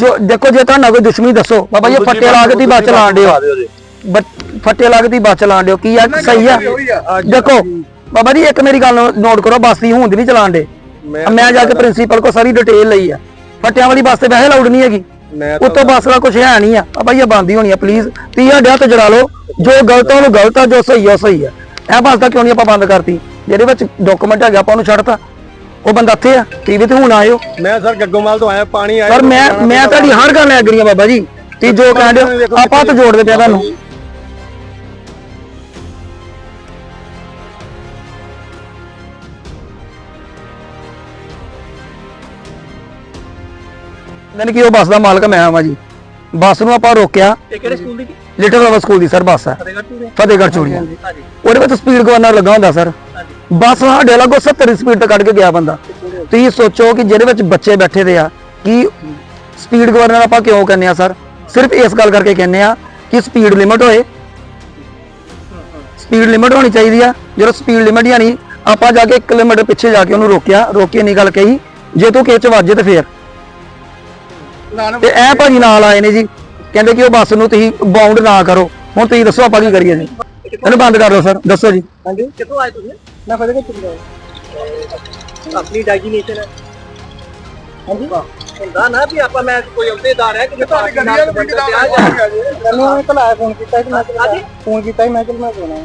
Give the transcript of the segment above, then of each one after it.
ਜੋ ਦੇਖੋ ਜੇ ਤੁਹਾਨੂੰ ਕੋਈ ਦੁਸ਼ਮਣੀ ਦੱਸੋ ਬਾਬਾ ਜੀ ਫੱਟੇ ਲਾ ਕੇ ਤੀ ਬੱਸ ਚਲਾਣ ਦਿਓ। ਫੱਟੇ ਲਾ ਕੇ ਤੀ ਬੱਸ ਚਲਾਣ ਦਿਓ। ਕੀ ਆ ਸਹੀ ਆ? ਦੇਖੋ ਬਾਬਾ ਜੀ ਇੱਕ ਮੇਰੀ ਗੱਲ ਨੋਟ ਕਰੋ ਬੱਸ ਦੀ ਹੁੰਦ ਨਹੀਂ ਚਲਾਣ ਦੇ। ਮੈਂ ਜਾ ਕੇ ਪ੍ਰਿੰਸੀਪਲ ਕੋ ਸਾਰੀ ਡਿਟੇਲ ਲਈ ਆ। ਫੱਟਿਆਂ ਵਾਲੀ ਬੱਸ ਤੇ ਵੈਸੇ ਲਾਉਡ ਨਹੀਂ ਹੈਗੀ। ਉੱਤੋਂ ਬੱਸ ਦਾ ਕੁਝ ਹੈ ਨਹੀਂ ਆ। ਬਾਬਾ ਜੀ ਬੰਦੀ ਹੋਣੀ ਆ ਪਲੀਜ਼ ਤੀਆ ਡਿਆ ਤੇ ਜੜਾ ਲਓ। ਜੋ ਗਲਤ ਆ ਉਹਨੂੰ ਗਲਤ ਆ ਜੋ ਸਹੀ ਆ ਉਹ ਸਹੀ ਆ। ਇਹ ਬੱਸ ਦਾ ਕਿਉਂ ਨਹੀਂ ਆਪਾਂ ਬੰਦ ਕਰਤੀ? ਜਿਹਦੇ ਵਿੱਚ ਡਾਕੂਮੈਂਟ ਹੈਗਾ ਆਪਾਂ ਉਹਨੂੰ ਛੱਡਤਾ। ਉਹ ਬੰਦਾ ਇੱਥੇ ਆ ਟੀਵੀ ਤੇ ਹੁਣ ਆਇਓ। ਮੈਂ ਸਰ ਗੱਗੋਮਾਲ ਤੋਂ ਆਇਆ ਪਾਣੀ ਆਇਆ। ਪਰ ਮੈਂ ਮੈਂ ਤੁਹਾਡੀ ਹਰ ਗੱਲ ਐਗਰੀ ਆ ਬਾਬਾ ਜੀ। ਤੇ ਜੋ ਕਹਿੰਦੇ ਹੋ ਆਪਾਂ ਤਾਂ ਜੋੜਦੇ ਪਿਆ ਤੁਹਾਨੂੰ। ਨਹੀਂ ਕਿ ਉਹ ਬੱਸ ਦਾ ਮਾਲਕ ਮੈਂ ਆਵਾਂ ਜੀ। ਬੱਸ ਨੂੰ ਆਪਾਂ ਰੋਕਿਆ। ਇਹ ਕਿਹੜੇ ਸਕੂਲ ਦੀ? ਲਿਟਲ ਫਲਾਵਰ ਸਕੂਲ ਦੀ ਸਰ ਬੱਸ ਹੈ ਫਤਿਹਗੜ੍ਹ ਚੂੜੇ ਫਤਿਹਗੜ੍ਹ ਚੂੜੀਆਂ। ਉਹਦੇ ਵਿੱਚ ਸਪੀਡ ਗਵਰਨਰ ਲੱਗਾ ਹੁੰਦਾ ਸਰ। ਹਾਂਜੀ। ਬੱਸ ਸਾਡੇ ਲਾਗੋ 70 ਸਪੀਡ ਤੇ ਕੱਢ ਕੇ ਗਿਆ ਬੰਦਾ। ਤੁਸੀਂ ਸੋਚੋ ਕਿ ਜਿਹਦੇ ਵਿੱਚ ਬੱਚੇ ਬੈਠੇ ਦੇ ਆ, ਕਿ ਸਪੀਡ ਗਵਰਨਰ ਆਪਾਂ ਕਿਉਂ ਕਹਿੰਦੇ ਆ ਸਰ? ਸਿਰਫ ਇਸ ਗੱਲ ਕਰਕੇ ਕਹਿੰਦੇ ਆ ਕਿ ਸਪੀਡ ਲਿਮਟ ਹੋਏ। ਸਪੀਡ ਲਿਮਟ ਹੋਣੀ ਚਾਹੀਦੀ ਆ। ਜਦੋਂ ਸਪੀਡ ਲਿਮਟ ਹੀ ਆਪਾਂ ਜਾ ਕੇ 1 ਕਿਲੋਮੀਟਰ ਪਿੱਛੇ ਜਾ ਕੇ ਉਹਨੂੰ ਰੋਕਿਆ ਰੋਕੇ ਨਹੀਂ ਗੱਲ ਕਹੀ, ਜੇ ਤੂੰ ਕਿਸੇ ਵੱਜੇ ਤੇ ਫੇਰ। ਤੇ ਇਹ ਭਾਜੀ ਨਾਲ ਆਏ ਨੇ ਜੀ, ਕਹਿੰਦੇ ਕਿ ਉਹ ਬੱਸ ਨੂੰ ਤੁਸੀਂ ਬਾਉਂਡ ਨਾ ਕਰੋ। ਹੁਣ ਤੁਸੀਂ ਦੱਸੋ ਆਪਾਂ ਕੀ ਕਰੀਏ ਜੀ। ਇਹਨੂੰ ਬੰਦ ਕਰ ਦਿਓ ਸਰ, ਦੱਸੋ ਜੀ। ਹਾਂਜੀ। ਕਿੱਥੋਂ ਆਏ ਤੁਸੀਂ? ਮੈਂ ਫਤਿਹਗੜ੍ਹ ਚੂੜੀਆਂ ਆਪਣੀ ਡੈਜੀਨੇਸ਼ਨ ਹੈ। ਹਾਂਜੀ। ਹੁੰਦਾ ਨਾ ਵੀ ਆਪਾਂ ਮੈਂ ਕੋਈ ਅਹੁਦੇਦਾਰ ਹੈ ਕਿ ਤੁਹਾਡੀ ਗੱਡੀਆਂ ਨੂੰ ਬਿੰਦ ਮੈਨੂੰ ਇੱਕ ਲਾਇਆ ਫੋਨ ਕੀਤਾ ਸੀ ਮੈਂ ਫੋਨ ਕੀਤਾ ਮੈਂ ਚਲ ਮੈਂ ਜਾਣਾ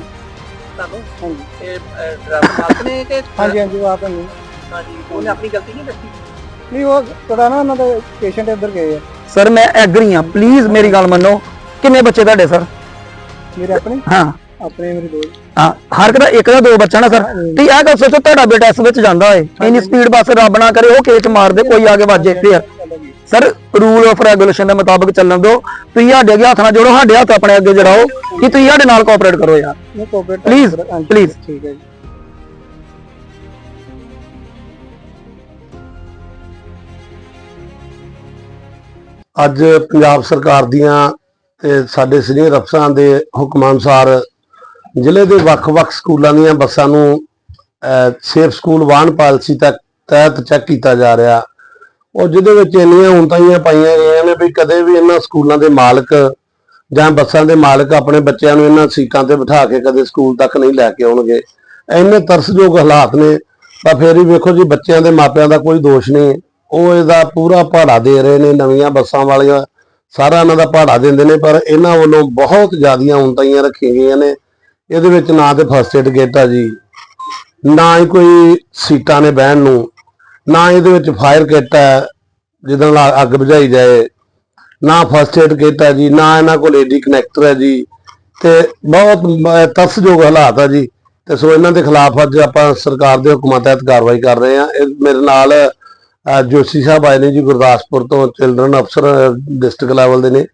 ਤੁਹਾਨੂੰ? ਹਾਂਜੀ। ਇਹ ਡਰਾਈਵਰ ਮਾਲਕ ਨੇ ਕਿ ਹਾਂਜੀ ਹਾਂਜੀ ਉਹ ਆਪ ਨਹੀਂ ਹਾਂਜੀ ਉਹਨੇ ਆਪਣੀ ਗਲਤੀ ਨਹੀਂ ਦੱਸੀ? ਨਹੀਂ ਉਹ ਪਤਾ ਨਾ ਉਹਨਾਂ ਦੇ ਪੇਸ਼ੈਂਟ ਇੱਧਰ ਗਏ ਆ। ਸਰ ਮੈਂ ਐਗਰੀ ਆ ਪਲੀਜ਼ ਮੇਰੀ ਗੱਲ ਮੰਨੋ। ਕਿੰਨੇ ਬੱਚੇ ਤੁਹਾਡੇ ਸਰ ਮੇਰੇ ਆਪਣੇ? ਹਾਂ। ਆਪਣੇ ਮੇਰੇ ਦੋ। ਹਾਂ ਹਰ ਇੱਕ ਦਾ ਇੱਕ ਦਾ ਦੋ ਬੱਚਾ ਨਾ ਸਰ। ਤੇ ਇਹ ਗੱਲ ਸੋਚੋ ਤੁਹਾਡਾ ਬੇਟਾ ਇਸ ਵਿੱਚ ਜਾਂਦਾ ਹੋਏ ਇੰਨੀ ਸਪੀਡ ਬੱਸ ਰੱਬ ਨਾ ਕਰੇ ਉਹ ਕੇਚ ਮਾਰ ਦੇ ਕੋਈ ਆ ਕੇ ਵੱਜੇ ਫੇਰ ਸਰ ਰੂਲ ਆਫ ਰੈਗੂਲੇਸ਼ਨ ਦੇ ਮੁਤਾਬਕ ਚੱਲਣ ਦਿਓ। ਤੁਸੀਂ ਸਾਡੇ ਅੱਗੇ ਹੱਥ ਨਾਲ ਜੋੜੋ ਸਾਡੇ ਹੱਥ ਆਪਣੇ ਅੱਗੇ ਜੜਾਓ ਕਿ ਤੁਸੀਂ ਸਾਡੇ ਨਾਲ ਕੋਆਪਰੇਟ ਕਰੋ ਯਾਰ। ਮੈਂ ਕੋਆਪਰੇਟ Please, please. ਠੀਕ ਹੈ ਜੀ। ਅੱਜ ਪੰਜਾਬ ਸਰਕਾਰ ਦੀਆਂ ਤੇ ਸਾਡੇ ਸੀਨੀਅਰ ਅਫਸਰਾਂ ਦੇ ਹੁਕਮਾਂ ਅਨੁਸਾਰ ਜ਼ਿਲ੍ਹੇ ਦੇ ਵੱਖ-ਵੱਖ ਸਕੂਲਾਂ ਦੀਆਂ ਬੱਸਾਂ ਨੂੰ ਸੇਫ ਸਕੂਲ ਵਾਹਨ ਪਾਲਿਸੀ ਤੱਕ ਤਹਿਤ ਚੈੱਕ ਕੀਤਾ ਜਾ ਰਿਹਾ। ਉਹ ਜਿਹਦੇ ਵਿੱਚ ਇੰਨੀਆਂ ਉਂਤਾਈਆਂ ਪਾਈਆਂ ਗਈਆਂ ਨੇ ਵੀ ਕਦੇ ਵੀ ਇਹਨਾਂ ਸਕੂਲਾਂ ਦੇ ਮਾਲਕ ਜਾਂ ਬੱਸਾਂ ਦੇ ਮਾਲਕ ਆਪਣੇ ਬੱਚਿਆਂ ਨੂੰ ਇਹਨਾਂ ਸੀਟਾਂ ਤੇ ਬਿਠਾ ਕੇ ਕਦੇ ਸਕੂਲ ਤੱਕ ਨਹੀਂ ਲੈ ਕੇ ਆਉਣਗੇ। ਇੰਨੇ ਤਰਸਯੋਗ ਹਾਲਾਤ ਨੇ, ਤਾਂ ਫੇਰ ਹੀ ਵੇਖੋ ਜੀ, ਬੱਚਿਆਂ ਦੇ ਮਾਪਿਆਂ ਦਾ ਕੋਈ ਦੋਸ਼ ਨਹੀਂ। ਉਹ ਇਹਦਾ ਪੂਰਾ ਭਾੜਾ ਦੇ ਰਹੇ ਨੇ, ਨਵੀਆਂ ਬੱਸਾਂ ਵਾਲੀਆਂ ਸਾਰਾ ਇਹਨਾਂ ਦਾ ਭਾੜਾ ਦਿੰਦੇ ਨੇ, ਪਰ ਇਹਨਾਂ ਵੱਲੋਂ ਬਹੁਤ ਜ਼ਿਆਦੀਆਂ ਉਂਤਾਈਆਂ ਰੱਖੀਆਂ ਗਈਆਂ ਨੇ। ਇਹਦੇ ਵਿੱਚ ਨਾ ਤੇ ਫਸਟ ਏਡ ਕਿੱਟ ਆ ਜੀ, ਨਾ ਹੀ ਕੋਈ ਸੀਟਾਂ ਨੇ ਬਹਿਣ ਨੂੰ, ਨਾ ਇਹਦੇ ਵਿੱਚ ਫਾਇਰ ਕਿੱਟ ਹੈ ਜਿਹਦੇ ਨਾਲ ਅੱਗ ਬੁਝਾਈ ਜਾਏ, ਨਾ ਫਸਟ ਏਡ ਕਿੱਟ ਹੈ ਜੀ, ਨਾ ਇਹਨਾਂ ਕੋਲ ਏਡੀ ਕਨੈਕਟਰ ਹੈ ਜੀ, ਤੇ ਬਹੁਤ ਮ- ਹਾਲਾਤ ਆ ਜੀ, ਤੇ ਸੋ ਇਹਨਾਂ ਦੇ ਖਿਲਾਫ ਅੱਜ ਆਪਾਂ ਸਰਕਾਰ ਦੇ ਹੁਕਮਾਂ ਤਹਿਤ ਕਾਰਵਾਈ ਕਰ ਰਹੇ ਹਾਂ। ਇਹ ਮੇਰੇ ਨਾਲ ਜੋਸ਼ੀ ਸਾਹਿਬ ਆਏ ਨੇ ਜੀ ਗੁਰਦਾਸਪੁਰ ਤੋਂ ਚਿਲਡਰਨ ਅਫਸਰ ਡਿਸਟ੍ਰਿਕਟ ਲੈਵਲ ਦੇ ਨੇ,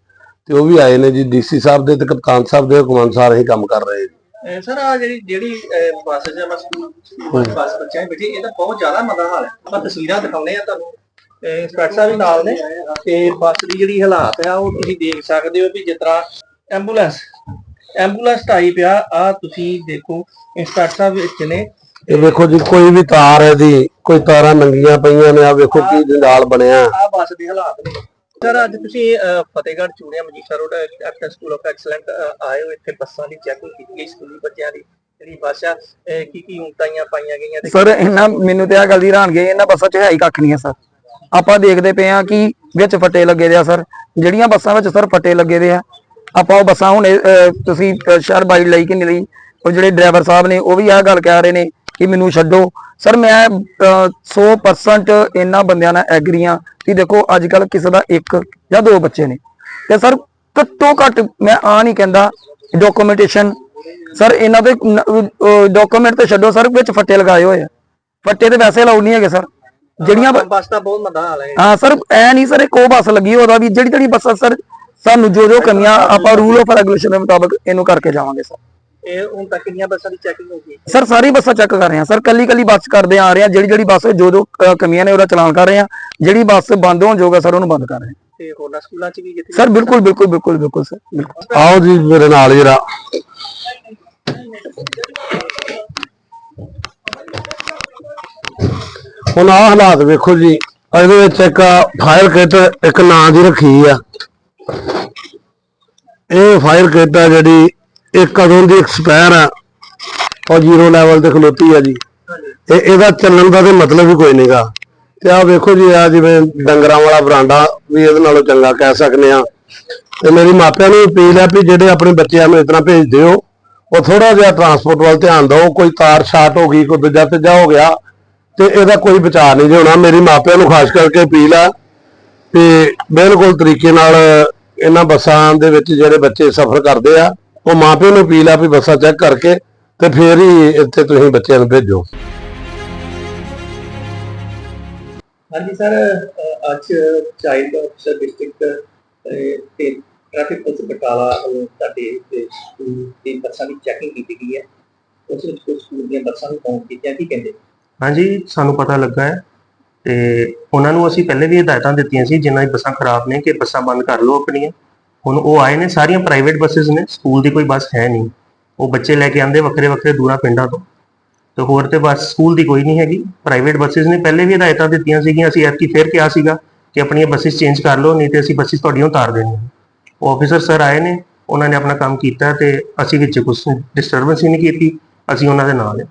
ਤੇ ਉਹ ਵੀ ਆਏ ਨੇ ਜੀ, ਡੀਸੀ ਸਾਹਿਬ ਦੇ ਤੇ ਕਪਤਾਨ ਸਾਹਿਬ ਦੇ ਹੁਕਮਾਂ ਅਨੁਸਾਰ ਅਸੀਂ ਕੰਮ ਕਰ ਰਹੇ ਹਾਂ ਸਰ ਆ ਜਿਹੜੀ ਜਿਹੜੀ ਬੱਸ ਚ ਆਪਾਂ ਸਕੂਲ ਬੱਸ ਬੱਚਿਆਂ ਬੈਠੀ ਇਹਦਾ ਬਹੁਤ ਜ਼ਿਆਦਾ ਮੰਦਾ ਹਾਲ ਹੈ। ਆਪਾਂ ਤਸਵੀਰਾਂ ਦਿਖਾਉਂਦੇ ਆ ਤੁਹਾਨੂੰ। ਇੰਸਪੈਕਟਰ ਸਾਹਿਬ ਵੀ ਨਾਲ ਨੇ ਤੇ ਬੱਸ ਦੀ ਜਿਹੜੀ ਹਾਲਾਤ ਆ ਉਹ ਤੁਸੀਂ ਦੇਖ ਸਕਦੇ ਹੋ ਵੀ ਜਿਸ ਤਰ੍ਹਾਂ ਐਂਬੂਲੈਂਸ ਐਂਬੂਲੈਂਸ ਟਾਈਪ ਆ ਆ ਤੁਸੀਂ ਦੇਖੋ ਇੰਸਪੈਕਟਰ ਸਾਹਿਬ ਵਿੱਚ ਨੇ। ਇਹ ਵੇਖੋ ਜੀ ਕੋਈ ਵੀ ਤਾਰ ਹੈ ਦੀ ਕੋਈ ਤਾਰਾਂ ਨੰਗੀਆਂ ਪਈਆਂ ਨੇ ਆ ਵੇਖੋ ਕੀ ਜੰਜਾਲ ਬਣਿਆ। ਆ ਬੱਸ ਦੇ ਹਾਲਾਤ ਨੇ। ਸਰ ਅੱਜ ਤੁਸੀਂ Fatehgarh Churian Majitha road actor school of excellent ਆਏ ਹੋ ਇੱਥੇ ਬੱਸਾਂ ਦੀ ਚੈਕਿੰਗ ਕੀਤੀ ਗਈ ਸਕੂਲੀ ਬੱਚਿਆਂ ਦੀ ਜਿਹੜੀ ਬੱਸ ਕੀ ਕੀ ਉਂਤਾਈਆਂ ਪਾਈਆਂ ਗਈਆਂ ਤੇ ਸਰ ਇਹਨਾਂ ਮੈਨੂੰ ਤੇ ਆ ਗੱਲ ਦੀ ਹੈਰਾਨਗੀ ਹੈ, ਇਹਨਾਂ ਬੱਸਾਂ 'ਚ ਹੈ ਹੀ ਕੱਖ ਨਹੀਂ ਹੈ ਸਰ ਆਪਾਂ ਦੇਖਦੇ ਪਏ ਆ ਕਿ ਵਿੱਚ ਫੱਟੇ ਲੱਗੇ ਦੇ ਆ ਸਰ ਜਿਹੜੀਆਂ ਬੱਸਾਂ ਵਿੱਚ ਸਰ ਫੱਟੇ ਲੱਗੇ ਦੇ ਆ ਆਪਾਂ ਉਹ ਬੱਸਾਂ ਹੁਣ ਤੁਸੀਂ ਸ਼ਹਿਰ ਬਾਈ ਲਈ ਕਿ ਨਹੀਂ ਲਈ ਉਹ ਜਿਹੜੇ ਡਰਾਈਵਰ ਸਾਹਿਬ ਨੇ ਉਹ ਵੀ ਆਹ ਗੱਲ ਕਹਿ ਰਹੇ ਨੇ ਕਿ ਮੈਨੂੰ ਛੱਡੋ। ਸਰ ਮੈਂ ਅਹ, 100% ਇਹਨਾਂ ਬੰਦਿਆਂ ਨਾਲ ਐਗਰੀ ਆ ਕਿ ਦੇਖੋ ਅੱਜ ਕੱਲ ਕਿਸੇ ਦਾ ਇੱਕ ਜਾਂ ਦੋ ਬੱਚੇ ਨੇ। ਤੇ ਸਰ ਘੱਟੋ ਘੱਟ ਮੈਂ ਆ ਨਹੀਂ ਕਹਿੰਦਾ ਡਾਕੂਮੈਂਟੇਸ਼ਨ ਸਰ ਇਹਨਾਂ ਦੇ ਡਾਕੂਮੈਂਟ ਤੇ ਛੱਡੋ ਸਰ ਵਿੱਚ ਫੱਟੇ ਲਗਾਏ ਹੋਏ ਆ। ਫੱਟੇ ਤੇ ਵੈਸੇ ਲਾਉ ਨਹੀਂ ਹੈਗੇ ਸਰ ਜਿਹੜੀਆਂ ਬੱਸ ਦਾ ਬਹੁਤ ਮੰਦਾ ਹਾਲ ਹੈ। ਹਾਂ ਸਰ ਐ ਨਹੀਂ ਸਰ ਇੱਕ ਉਹ ਬੱਸ ਲੱਗੀ ਉਹਦਾ ਵੀ ਜਿਹੜੀ ਜਿਹੜੀ ਬੱਸਾਂ ਸਰ ਸਾਨੂੰ ਜੋ ਜੋ ਕਮੀਆਂ ਆਪਾਂ ਰੂਲ ਆਫ ਰੈਗੂਲੇਸ਼ਨ ਦੇ ਮੁਤਾਬਕ ਇਹਨੂੰ ਕਰਕੇ ਜਾਵਾਂਗੇ ਸਰ ਇਹ ਹੁਣ ਤੱਕ ਕਿੰਨੀਆਂ ਬੱਸਾਂ ਦੀ ਚੈਕਿੰਗ ਹੋ ਗਈ? ਸਰ ਸਾਰੀ ਬੱਸਾਂ ਚੈੱਕ ਕਰ ਰਹੇ ਹਾਂ। ਸਰ ਕੱਲੀ ਕੱਲੀ ਬੱਸ ਕਰਦੇ ਆ ਰਹੇ ਹਾਂ। ਜਿਹੜੀ ਜਿਹੜੀ ਬੱਸ ਜੋ ਜੋ ਅ, ਕਮੀਆਂ ਨੇ ਉਹਦਾ ਚਲਾਨ ਕਰ ਰਹੇ ਹਾਂ। ਜਿਹੜੀ ਬੱਸ ਬੰਦ ਹੋਣ ਜੋਗਾ ਸਰ ਉਹਨੂੰ ਬੰਦ ਕਰ ਰਹੇ ਹਾਂ। ਤੇ ਹੋਰਨਾਂ ਸਕੂਲਾਂ 'ਚ ਵੀ ਜਿੱਥੇ ਸਰ ਬਿਲਕੁਲ ਬਿਲਕੁਲ ਬਿਲਕੁਲ ਬਿਲਕੁਲ ਸਰ ਬਿਲਕੁਲ। ਆਓ ਜੀ ਮੇਰੇ ਨਾਲ ਜਰਾ। ਹੁਣ ਆਹ ਹਾਲਾਤ ਵੇਖੋ ਜੀ। ਇਹਦੇ ਵਿੱਚ ਇੱਕ ਫਾਇਰ ਕਿਟ ਇੱਕ ਨਾਂ ਦੀ ਰੱਖੀ ਆ। ਇਹ ਫਾਇਰ ਕਿਟ ਆ ਜਿਹੜੀ ਇਹ ਕਦੋਂ ਦੀ ਐਕਸਪਾਇਰ ਆ? ਉਹ ਜ਼ੀਰੋ ਲੈਵਲ ਤੇ ਖਲੋਤੀ ਆ ਜੀ। ਇਹ ਇਹਦਾ ਚੱਲਣ ਦਾ ਤੇ ਮਤਲਬ ਹੀ ਕੋਈ ਨਹੀਂਗਾ ਤੇ ਆ ਵੇਖੋ ਜੀ ਆ ਜਿਵੇਂ ਡੰਗਰਾਂ ਵਾਲਾ ਬਰਾਂਡਾ ਵੀ ਇਹਦੇ ਨਾਲੋਂ ਚੰਗਾ ਕਹਿ ਸਕਨੇ ਆ ਤੇ ਮੇਰੀ ਮਾਪਿਆਂ ਨੂੰ ਅਪੀਲ ਹੈ ਵੀ ਜਿਹੜੇ ਆਪਣੇ ਬੱਚਿਆਂ ਨੂੰ ਇਤਨਾ ਭੇਜ ਦਿਓ, ਉਹ ਥੋੜਾ ਜਿਹਾ ਟਰਾਂਸਪੋਰਟ ਵੱਲ ਧਿਆਨ ਦਿਓ। ਕੋਈ ਤਾਰ ਸ਼ਾਰਟ ਹੋ ਗਈ, ਕੋਈ ਦੂਜਾ ਤੀਜਾ ਹੋ ਗਿਆ, ਤੇ ਇਹਦਾ ਕੋਈ ਬਚਾਅ ਨਹੀਂ ਜੇ ਹੋਣਾ। ਮੇਰੀ ਮਾਪਿਆਂ ਨੂੰ ਖਾਸ ਕਰਕੇ ਅਪੀਲ ਆ ਤੇ ਬਿਲਕੁਲ ਤਰੀਕੇ ਨਾਲ ਇਹਨਾਂ ਬੱਸਾਂ ਦੇ ਵਿੱਚ ਜਿਹੜੇ ਬੱਚੇ ਸਫ਼ਰ ਕਰਦੇ ਆ ਉਹ ਮਾਪਿਆਂ ਨੂੰ ਅਪੀਲ ਆ ਵੀ ਬੱਸਾਂ ਚੈੱਕ ਕਰਕੇ ਤੇ ਫੇਰ ਹੀ ਇੱਥੇ ਤੁਸੀਂ ਬੱਚਿਆਂ ਨੂੰ ਭੇਜੋ। ਹਾਂਜੀ ਸਰ ਅੱਜ ਚਾਈਲਡ ਅਫਸਰ ਡਿਸਟ੍ਰਿਕਟ ਤੇ ਟ੍ਰੈਫਿਕ ਪੁਲਿਸ ਬਟਾਲਾ ਤੇ ਸਕੂਲ ਦੀ ਬੱਸਾਂ ਦੀ ਚੈਕਿੰਗ ਕੀਤੀ ਗਈ ਹੈ। ਉਸ ਵਿੱਚ ਕੁਝ ਸਕੂਲ ਦੀਆਂ ਬੱਸਾਂ ਨੂੰ ਕਾਊਂਟ ਕੀਤੀਆਂ ਕੀ ਕਹਿੰਦੇ? ਹਾਂਜੀ ਸਾਨੂੰ ਪਤਾ ਲੱਗਾ ਹੈ ਤੇ ਉਹਨਾਂ ਨੂੰ ਅਸੀਂ ਪਹਿਲੇ ਵੀ ਹਦਾਇਤਾਂ ਦਿੱਤੀਆਂ ਸੀ ਜਿਨ੍ਹਾਂ ਦੀ ਬੱਸਾਂ ਖਰਾਬ ਨੇ ਕਿ ਬੱਸਾਂ ਬੰਦ ਕਰ ਲਓ ਆਪਣੀਆਂ। ਹੁਣ ਉਹ ਆਏ ਨੇ ਸਾਰੀਆਂ ਪ੍ਰਾਈਵੇਟ ਬੱਸਸ ਨੇ ਸਕੂਲ ਦੀ ਕੋਈ ਬੱਸ ਹੈ ਨਹੀਂ। ਉਹ ਬੱਚੇ ਲੈ ਕੇ ਆਂਦੇ ਵੱਖਰੇ ਵੱਖਰੇ ਦੂਰਾਂ ਪਿੰਡਾਂ ਤੋਂ। ਤੇ ਹੋਰ ਤੇ ਬੱਸ ਸਕੂਲ ਦੀ ਕੋਈ ਨਹੀਂ ਹੈਗੀ। ਪ੍ਰਾਈਵੇਟ ਬੱਸਸ ਨੇ ਪਹਿਲੇ ਵੀ ਹਦਾਇਤਾਂ ਦਿੱਤੀਆਂ ਸੀਗੀਆਂ ਅਸੀਂ ਐਤਕੀ ਫੇਰ ਕਿਹਾ ਸੀਗਾ ਕਿ ਆਪਣੀਆਂ ਬੱਸਸ ਚੇਂਜ ਕਰ ਲਓ ਨਹੀਂ ਤੇ ਅਸੀਂ ਬੱਸਸ ਤੁਹਾਡੀਆਂ ਉਤਾਰ ਦੇਣੀਆਂ। ਉਹ ਆਫੀਸਰ ਸਰ ਆਏ ਨੇ ਉਹਨਾਂ ਨੇ ਆਪਣਾ ਕੰਮ ਕੀਤਾ ਤੇ ਅਸੀਂ ਵਿੱਚ ਕੁਝ ਡਿਸਟਰਬੈਂਸ ਹੀ ਨਹੀਂ ਕੀਤੀ ਅਸੀਂ ਉਹਨਾਂ ਦੇ ਨਾਲ ਹਾਂ।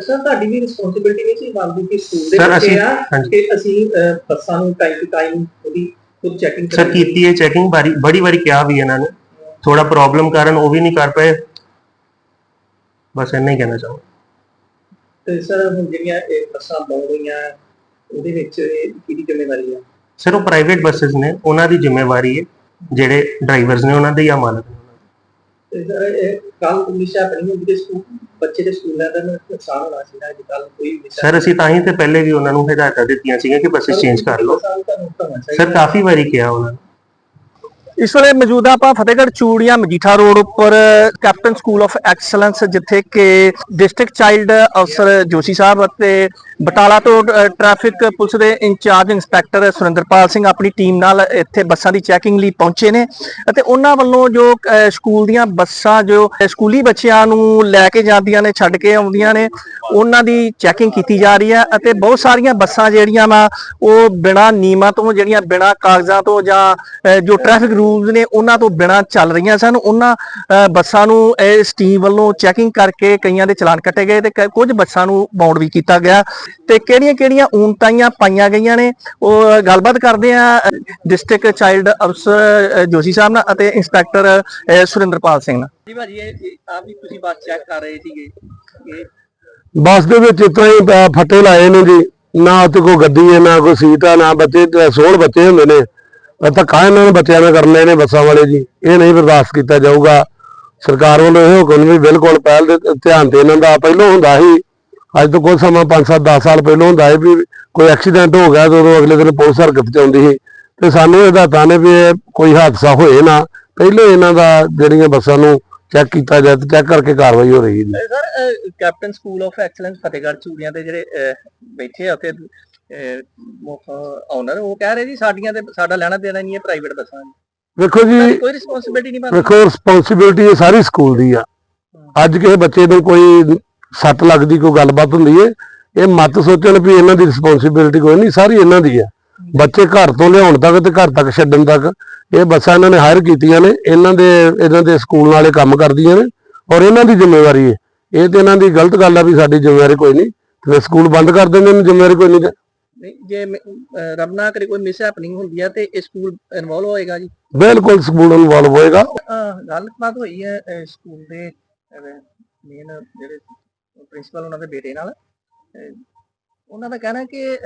ਸਰ ਤੁਹਾਡੀ ਵੀ ਰਿਸਪੌਂਸਿਬਿਲਟੀ ਨਹੀਂ ਸੀ ਬਣਦੀ ਕਿ ਸਕੂਲ ਦੇ ਬੱਚੇ ਆ। ਕਿ ਅਸੀਂ ਬੱਸਾਂ ਨੂੰ ਟਾਈਮ ਟੂ ਟਾਈਮ ਉਹਦੀ ਖੁਦ ਚੈਕਿੰਗ ਸਰ ਕੀਤੀ ਹੈ ਚੈਕਿੰਗ ਬਾਰੀ ਬੜੀ ਵਾਰੀ ਕਿਹਾ ਵੀ ਇਹਨਾਂ ਨੇ। ਥੋੜਾ ਪ੍ਰੋਬਲਮ ਕਾਰਨ ਉਹ ਵੀ ਨਹੀਂ ਕਰ ਪਏ। ਬਸ ਇੰਨਾ ਹੀ ਕਹਿਣਾ ਚਾਹੁੰਦਾ। ਤੇ ਸਰ ਹੁਣ ਜਿਹੜੀਆਂ ਇਹ ਬੱਸਾਂ ਬਣ ਰਹੀਆਂ ਉਹਦੇ ਵਿੱਚ ਇਹ ਕਿਹਦੀ ਜ਼ਿੰਮੇਵਾਰੀ ਆ? ਸਰ ਉਹ ਪ੍ਰਾਈਵੇਟ ਬੱਸਸ ਨੇ। ਉਹਨਾਂ ਦੀ ਜ਼ਿੰਮੇਵਾਰੀ ਹੈ। ਜਿਹੜੇ ਡਰਾਈਵਰਸ ਨੇ ਉਹਨਾਂ ਦੇ ਜਾਂ ਮਾਲਕ ਨੇ। ਇਹ ਕੱਲ ਮਿਸ ਹੈਪਨਿੰਗ ਹੁੰਦੀ ਹੈ ਸਕੂਲ ਬੱਚੇ ਦੇ ਸਕੂਲਾਂ ਦਾ ਨੁਕਸਾਨ ਹੋਣਾ ਸੀ ਨਾ ਅੱਜ ਕੱਲ ਕੋਈ ਮਿਸ ਸਰ ਅਸੀਂ ਤਾਂ ਹੀ ਤੇ ਪਹਿਲੇ ਵੀ ਉਹਨਾਂ ਨੂੰ ਹਦਾਇਤਾਂ ਦਿੱਤੀਆਂ ਸੀਗੀਆਂ ਕਿ ਬੱਸਸ ਚੇਂਜ ਕਰ ਲਓ। ਸਰ ਕਾਫੀ ਵਾਰੀ ਕਿਹਾ ਉਹਨਾਂ ਨੇ। ਇਸ ਵੇਲੇ ਮੌਜੂਦਾ ਆਪਾਂ ਫਤਿਹਗੜ੍ਹ ਚੂੜੀਆਂ ਮਜੀਠਾ ਰੋਡ ਉੱਪਰ ਕੈਪਟਨ ਸਕੂਲ ਆਫ ਐਕਸਲੈਂਸ ਜਿੱਥੇ ਕਿ ਡਿਸਟ੍ਰਿਕਟ ਚਾਈਲਡ ਅਫਸਰ ਜੋਸ਼ੀ ਸਾਹਿਬ ਅਤੇ ਬਟਾਲਾ ਤੋਂ ਟ੍ਰੈਫਿਕ ਪੁਲਿਸ ਦੇ in charge inspector Surinderpal Singh ਆਪਣੀ ਟੀਮ ਨਾਲ ਇੱਥੇ ਬੱਸਾਂ ਦੀ ਚੈਕਿੰਗ ਲਈ ਪਹੁੰਚੇ ਨੇ ਅਤੇ ਉਹਨਾਂ ਵੱਲੋਂ ਜੋ ਸਕੂਲ ਦੀਆਂ ਬੱਸਾਂ ਜੋ ਸਕੂਲੀ ਬੱਚਿਆਂ ਨੂੰ ਲੈ ਕੇ ਜਾਂਦੀਆਂ ਨੇ ਛੱਡ ਕੇ ਆਉਂਦੀਆਂ ਨੇ ਉਹਨਾਂ ਦੀ ਚੈਕਿੰਗ ਕੀਤੀ ਜਾ ਰਹੀ ਹੈ ਅਤੇ ਬਹੁਤ ਸਾਰੀਆਂ ਬੱਸਾਂ ਜਿਹੜੀਆਂ ਵਾ ਉਹ ਬਿਨਾਂ ਨਿਯਮਾਂ ਤੋਂ ਜਿਹੜੀਆਂ ਬਿਨਾਂ ਕਾਗਜ਼ਾਂ ਤੋਂ ਜਾਂ ਜੋ ਟ੍ਰੈਫਿਕ ਰੂਲਸ ਨੇ ਉਹਨਾਂ ਤੋਂ ਬਿਨਾਂ ਚੱਲ ਰਹੀਆਂ ਸਨ। ਉਹਨਾਂ ਅ, ਬੱਸਾਂ ਨੂੰ ਇਸ ਟੀਮ ਵੱਲੋਂ ਚੈਕਿੰਗ ਕਰਕੇ ਕਈਆਂ ਦੇ ਚਲਾਨ ਕੱਟੇ ਗਏ ਤੇ ਕ- ਕੁਝ ਬੱਸਾਂ ਨੂੰ ਬਾਉਂਡ ਵੀ ਕੀਤਾ ਗਿਆ। ਤੇ ਕਿਹੜੀਆਂ-ਕਿਹੜੀਆਂ ਊਨਤਾਈਆਂ ਪਾਈਆਂ ਗਈਆਂ ਨੇ? ਉਹ ਗੱਲਬਾਤ ਕਰਦੇ ਆ ਡਿਸਟ੍ਰਿਕਟ ਚਾਈਲਡ ਅਫਸਰ ਜੋਸ਼ੀ ਸਾਹਿਬ ਨਾਲ ਅਤੇ ਇੰਸਪੈਕਟਰ ਸੁਰਿੰਦਰਪਾਲ ਸਿੰਘ ਨਾਲ। ਜੀ ਭਾਜੀ ਇਹ ਆਪ ਵੀ ਤੁਸੀਂ ਬੱਸ ਚੈੱਕ ਕਰ ਰਹੇ ਸੀਗੇ ਬੱਸ ਦੇ ਵਿੱਚ ਇਸ ਤਰ੍ਹਾਂ ਹੀ ਫੱਟੇ ਲਾਏ ਨੇ ਜੀ। ਨਾ ਉੱਤੇ ਕੋਈ ਗੱਡੀ ਹੈ ਨਾ ਕੋਈ ਸੀਟ ਆ ਨਾ ਬੱਚੇ ਤੇ ਸੋਹਣ ਬੱਚੇ ਹੁੰਦੇ ਨੇ। ਤਾਂ ਧੱਕਾ ਇਹਨਾਂ ਨੇ ਬੱਚਿਆਂ ਨਾਲ ਕਰਨੇ ਨੇ ਬੱਸਾਂ ਵਾਲੇ ਜੀ। ਇਹ ਨਹੀਂ ਬਰਦਾਸ਼ਤ ਕੀਤਾ ਜਾਊਗਾ। ਸਰਕਾਰ ਵੱਲੋਂ ਇਹ ਹੁਕਮ ਵੀ ਬਿਲਕੁਲ ਪਹਿਲ ਦੇ ਧਿਆਨ ਤੇ ਇਹਨਾਂ ਦਾ ਪਹਿਲੋਂ ਹੁੰਦਾ ਸੀ। ਅੱਜ ਤੋਂ ਕੁਝ ਸਮਾਂ 5-7 10 ਸਾਲ ਪਹਿਲਾਂ ਹੁੰਦਾ ਸੀ ਵੀ ਕੋਈ ਐਕਸੀਡੈਂਟ ਹੋ ਗਿਆ ਤਾਂ ਉਦੋਂ ਅਗਲੇ ਦਿਨ ਪੁਲਿਸ ਹਰਕਤ ਚ ਆਉਂਦੀ ਸੀ। ਤੇ ਸਾਨੂੰ ਇਹ ਹਦਾਇਤਾਂ ਨੇ ਵੀ ਕੋਈ ਹਾਦਸਾ ਹੋਏ ਨਾ। ਪਹਿਲੇ ਇਹਨਾਂ ਦਾ ਜਿਹੜੀਆਂ ਬੱਸਾਂ ਨੂੰ ਚੈੱਕ ਕੀਤਾ ਜਾਏ ਤੇ ਚੈੱਕ ਕਰਕੇ ਕਾਰਵਾਈ ਹੋ ਰਹੀ ਹੈ sir captain school of excellence Fatehgarh Churian ਦੇ ਜਿਹੜੇ ਬੈਠੇ ਆ ਉੱਥੇ ਓਨਰ ਉਹ ਕਹਿ ਰਹੇ ਜੀ ਸਾਡੀਆਂ ਤੇ ਸਾਡਾ ਲੈਣਾ ਦੇਣਾ ਨਹੀਂ ਹੈ ਪ੍ਰਾਈਵੇਟ ਬੱਸਾਂ ਦੀ ਵੇਖੋ ਜੀ ਕੋਈ ਰਿਸਪੌਂਸਿਬਿਲਟੀ ਨਹੀਂ ਬਣਦੀ। ਵੇਖੋ ਰਿਸਪੌਂਸਿਬਿਲਟੀ ਇਹ ਸਾਰੀ ਸਕੂਲ ਦੀ ਆ। ਅੱਜ ਕਿਸੇ ਬੱਚੇ ਨੂੰ ਕੋਈ ਸੱਟ ਲੱਗਦੀ ਕੋਈ ਗੱਲਬਾਤ ਹੁੰਦੀ ਏ ਇਹ ਮਤ ਸੋਚਣ ਵੀ ਇਹਨਾਂ ਦੀ ਰਿਸਪੌਂਸਿਬਿਲਟੀ ਕੋਈ ਨਹੀਂ ਸਾਰੀ ਇਹਨਾਂ ਦੀ ਆ ਬੱਚੇ ਘਰ ਤੋਂ ਲਿਆਉਣ ਤੱਕ ਤੇ ਘਰ ਤੱਕ ਛੱਡਣ ਤੱਕ ਇਹ ਬੱਸਾਂ ਇਹਨਾਂ ਨੇ ਹਾਇਰ ਕੀਤੀਆਂ ਨੇ ਇਹਨਾਂ ਦੇ ਇਹਨਾਂ ਦੇ ਸਕੂਲ ਵਾਲੇ ਕੰਮ ਕਰਦੀਆਂ ਨੇ ਔਰ ਇਹਨਾਂ ਦੀ ਜ਼ਿੰਮੇਵਾਰੀ ਏ। ਇਹ ਤੇ ਇਹਨਾਂ ਦੀ ਗਲਤ ਗੱਲ ਆ ਵੀ ਸਾਡੀ ਜ਼ਿੰਮੇਵਾਰੀ ਕੋਈ ਨਹੀਂ ਤੇ ਸਕੂਲ ਬੰਦ ਕਰ ਦਿੰਦੇ ਨੇ ਜ਼ਿੰਮੇਵਾਰੀ ਕੋਈ ਨਹੀਂ ਜੇ ਰੱਬ ਨਾ ਕਰੇ ਕੋਈ ਮਿਸ ਹੈਪਨਿੰਗ ਹੁੰਦੀ ਹੈ ਤੇ ਇਹ ਸਕੂਲ ਇਨਵੋਲਵ ਹੋਏਗਾ ਜੀ। ਬਿਲਕੁਲ ਸਕੂਲ ਇਨਵੋਲਵ ਹੋਏਗਾ। ਗੱਲਬਾਤ ਹੋਈ ਹੈ ਸਕੂਲ ਦੇ ਮੇਨ ਜਿਹੜੇ ਪ੍ਰਿੰਸੀਪਲ ਉਹਨਾਂ ਦੇ ਬੇਟੇ ਨਾਲ। ਉਹਨਾਂ ਦਾ ਕਹਿਣਾ ਕਿ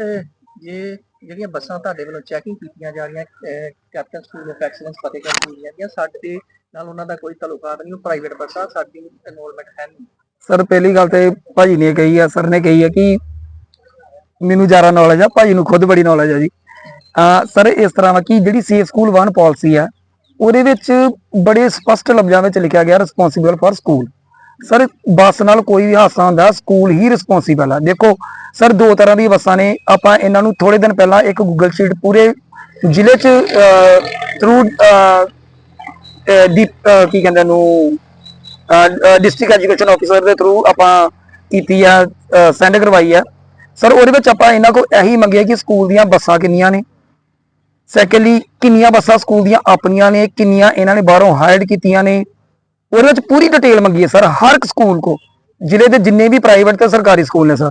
ਜੇ ਜਿਹੜੀਆਂ ਬੱਸਾਂ ਤੁਹਾਡੇ ਵੱਲੋਂ ਚੈਕਿੰਗ ਕੀਤੀਆਂ ਜਾ ਰਹੀਆਂ captain school of excellence Fatehgarh Churian ਦੀਆਂ ਸਾਡੇ ਨਾਲ ਉਹਨਾਂ ਦਾ ਕੋਈ ਤਾਲੁਕਾਤ ਨਹੀਂ, ਉਹ ਪ੍ਰਾਈਵੇਟ ਬੱਸਾਂ, ਸਾਡੀ ਇਨਵੋਲਵਮੈਂਟ ਹੈ ਨਹੀਂ। ਸਰ ਪਹਿਲੀ ਗੱਲ ਤੇ ਭਾਜੀ ਨੇ ਕਹੀ ਆ ਸਰ ਨੇ ਕਹੀ ਆ ਕਿ ਮੈਨੂੰ ਜ਼ਿਆਦਾ ਨੌਲੇਜ ਆ, ਭਾਜੀ ਨੂੰ ਖੁਦ ਬੜੀ ਨੌਲੇਜ ਆ ਜੀ। ਆ ਸਰ ਇਸ ਤਰ੍ਹਾਂ ਵਾ ਕਿ ਜਿਹੜੀ ਸੇਫ ਸਕੂਲ 1 ਪਾਲਿਸੀ ਆ, ਉਹਦੇ ਵਿੱਚ ਬੜੇ ਸਪਸ਼ਟ ਲਫ਼ਜ਼ਾਂ ਵਿੱਚ ਲਿਖਿਆ ਗਿਆ responsible for school sir, bus ਨਾਲ ਕੋਈ ਵੀ ਹਾਦਸਾ ਹੁੰਦਾ, ਸਕੂਲ ਹੀ ਰਿਸਪੌਂਸਿਬਲ ਆ। ਦੇਖੋ, ਸਰ, ਦੋ ਤਰ੍ਹਾਂ ਦੀਆਂ ਬੱਸਾਂ ਨੇ। ਆਪਾਂ ਇਹਨਾਂ ਨੂੰ ਥੋੜੇ ਦਿਨ ਪਹਿਲਾਂ ਇੱਕ ਗੂਗਲ ਸ਼ੀਟ ਪੂਰੇ ਜ਼ਿਲ੍ਹੇ 'ਚ ਥਰੂ ਦੀ ਕੀ ਕਹਿੰਦੇ ਨੂੰ ਡਿਸਟ੍ਰਿਕਟ ਐਜੂਕੇਸ਼ਨ ਆਫੀਸਰ ਦੇ ਥਰੂ ਆਪਾਂ ਕੀਤੀ ਆ ਸੈਂਡ ਕਰਵਾਈ ਆ। ਸਰ, ਉਹਦੇ ਵਿੱਚ ਆਪਾਂ ਇਹਨਾਂ ਕੋ ਇਹੀ ਮੰਗਿਆ ਕਿ ਸਕੂਲ ਦੀਆਂ ਬੱਸਾਂ ਕਿੰਨੀਆਂ ਨੇ। ਸੈਕੰਡਲੀ ਕਿੰਨੀਆਂ ਬੱਸਾਂ ਸਕੂਲ ਦੀਆਂ ਆਪਣੀਆਂ ਨੇ, ਕਿੰਨੀਆਂ ਇਹਨਾਂ ਨੇ ਬਾਹਰੋਂ ਹਾਇਰਡ ਕੀਤੀਆਂ ਨੇ। ਉਹਦੇ ਵਿੱਚ ਪੂਰੀ ਡਿਟੇਲ ਮੰਗੀ ਹੈ ਸਰ, ਹਰ ਇੱਕ ਸਕੂਲ ਕੋ। ਜ਼ਿਲ੍ਹੇ ਦੇ ਜਿੰਨੇ ਵੀ ਪ੍ਰਾਈਵੇਟ ਤੇ ਸਰਕਾਰੀ ਸਕੂਲ ਨੇ ਸਰ।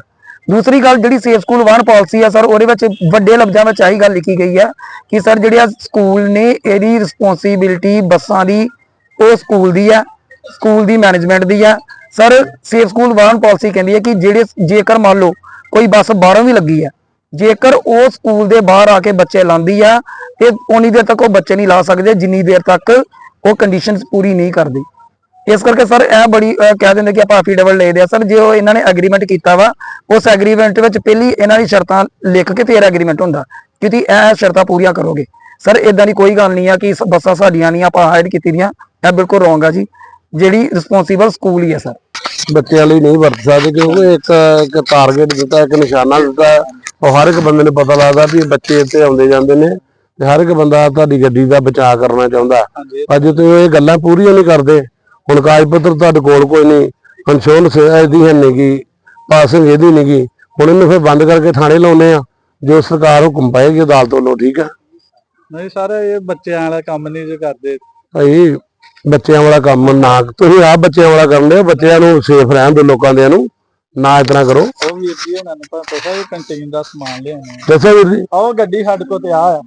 ਦੂਸਰੀ ਗੱਲ ਜਿਹੜੀ ਸੇਫ ਸਕੂਲ ਵਨ ਪਾਲਿਸੀ ਆ ਸਰ, ਉਹਦੇ ਵਿੱਚ ਵੱਡੇ ਲਫ਼ਜ਼ਾਂ ਵਿੱਚ ਆਹੀ ਗੱਲ ਲਿਖੀ ਗਈ ਹੈ ਕਿ ਸਰ ਜਿਹੜੇ ਆ ਸਕੂਲ ਨੇ ਇਹਦੀ ਰਿਸਪੌਂਸਿਬਿਲਟੀ ਬੱਸਾਂ ਦੀ, ਉਹ ਸਕੂਲ ਦੀ ਆ ਸਕੂਲ ਦੀ ਮੈਨੇਜਮੈਂਟ ਦੀ ਆ। Sir safe school van policy ਕਹਿੰਦੀ ਹੈ ਕਿ ਜਿਹੜੇ, ਜੇਕਰ ਮੰਨ ਲਓ ਕੋਈ ਬੱਸ ਬਾਹਰੋਂ ਵੀ ਲੱਗੀ ਆ, ਜੇਕਰ ਉਹ ਸਕੂਲ ਦੇ ਬਾਹਰ ਆ ਕੇ ਬੱਚੇ ਲਾਂਦੀ ਆ, ਤੇ ਉਨੀ ਦੇਰ ਤੱਕ ਉਹ ਬੱਚੇ ਨਹੀਂ ਲਾ ਸਕਦੇ, ਜਿੰਨੀ ਦੇਰ ਤੱਕ ਉਹ ਕੰਡੀਸ਼ਨਸ ਪੂਰੀ ਨਹੀਂ ਕਰਦੇ। ਇਸ ਕਰਕੇ ਸਰ ਇਹ ਬੜੀ ਕਹਿ ਦਿੰਦੇ ਕਿ ਆਪਾਂ ਅਫੀਡੇਵਲ ਲੈਦੇ ਆ ਸਰ ਜੇ ਉਹ ਇਹਨਾਂ ਨੇ ਐਗਰੀਮੈਂਟ ਕੀਤਾ ਵਾ ਉਸ ਐਗਰੀਮੈਂਟ ਵਿੱਚ ਪਹਿਲੀ ਇਹਨਾਂ ਦੀ ਸ਼ਰਤਾਂ ਲਿਖ ਕੇ ਫੇਰ ਐਗਰੀਮੈਂਟ ਹੁੰਦਾ ਕਿ ਤੁਸੀਂ ਇਹ ਸ਼ਰਤਾਂ ਪੂਰੀਆਂ ਕਰੋਗੇ। ਸਰ ਇਦਾਂ ਦੀ ਕੋਈ ਗੱਲ ਨਹੀਂ ਆ ਕਿ ਬੱਸਾਂ ਸਾਡੀਆਂ ਨਹੀਂ ਆਪਾਂ ਹਾਇਰ ਕੀਤੀ ਦੀਆਂ। ਇਹ ਬਿਲਕੁਲ ਰੋਂਗ ਆ ਜੀ। ਜਿਹੜੀ ਰਿਸਪੌਂਸੀਬਲ ਸਕੂਲ ਹੀ ਆ ਸਰ। ਬੱਚਿਆਂ ਲਈ ਨਹੀਂ ਵਰਤ ਸਕਦੇ ਕਿਉਂਕਿ ਇੱਕ ਇੱਕ ਟਾਰਗੇਟ ਦਿੱਤਾ ਇੱਕ ਨਿਸ਼ਾਨਾ ਦਿੱਤਾ। ਉਹ ਹਰ ਇੱਕ ਬੰਦੇ ਨੂੰ ਪਤਾ ਲੱਗਦਾ ਵੀ ਬੱਚੇ ਇੱਥੇ ਆਉਂਦੇ ਜਾਂਦੇ ਨੇ ਤੇ ਹਰ ਇੱਕ ਬੰਦਾ ਤੁਹਾਡੀ ਗੱਡੀ ਦਾ ਬਚਾਅ ਕਰਨਾ ਚਾਹੁੰਦਾ। ਅੱਜ ਤੁਸੀਂ ਇਹ ਗੱਲਾਂ ਪੂਰੀਆਂ ਨਹੀਂ ਕਰਦੇ ਹੁਣ ਕਾਗਜ਼ ਪੱਤਰ ਤੁਹਾਡੇ ਕੋਲ ਕੋਈ ਨਹੀਂ ਇੰਸ਼ੋਰੈਂਸ ਇਹਦੀ ਹੈ ਨਹੀਂਗੀ ਪਾਸਿੰਗ ਇਹਦੀ ਨਹੀਂਗੀ ਹੁਣ ਇਹਨੂੰ ਫਿਰ ਬੰਦ ਕਰਕੇ ਥਾਣੇ ਲਾਉਨੇ ਆ ਜੋ ਸਰਕਾਰ ਹੁਕਮ ਪਾਏਗੀ ਅਦਾਲਤ ਵੱਲੋਂ ਠੀਕ ਆ? ਨਹੀਂ ਸਰ ਇਹ ਬੱਚਿਆਂ ਵਾਲਾ ਕੰਮ ਨਹੀਂ ਜੇ ਕਰਦੇ। ਭਾਈ ਬੱਚਿਆਂ ਵਾਲਾ ਕੰਮ ਨਾ ਤੁਸੀਂ ਆਪ ਬੱਚਿਆਂ ਵਾਲਾ ਕਰਨ ਦੇ ਬੱਚਿਆਂ ਨੂੰ ਸੇਫ ਰਹਿਣ ਦਿਓ ਲੋਕਾਂ ਦੇ ਨੂੰ ਨਾ ਇਤਨਾ ਕਰੋ। ਉਹ ਵੀਰ ਜੀ ਉਹਨਾਂ ਨੂੰ ਪਤਾ ਇਹ ਕੰਟੀਨ ਦਾ ਸਮਾਨ ਲਿਆਉਣਾ। ਦੱਸੋ ਵੀਰ ਜੀ। ਆਹ ਗੱਡੀ ਸਾਡੇ ਕੋਲ ਤੇ ਆ ਆ।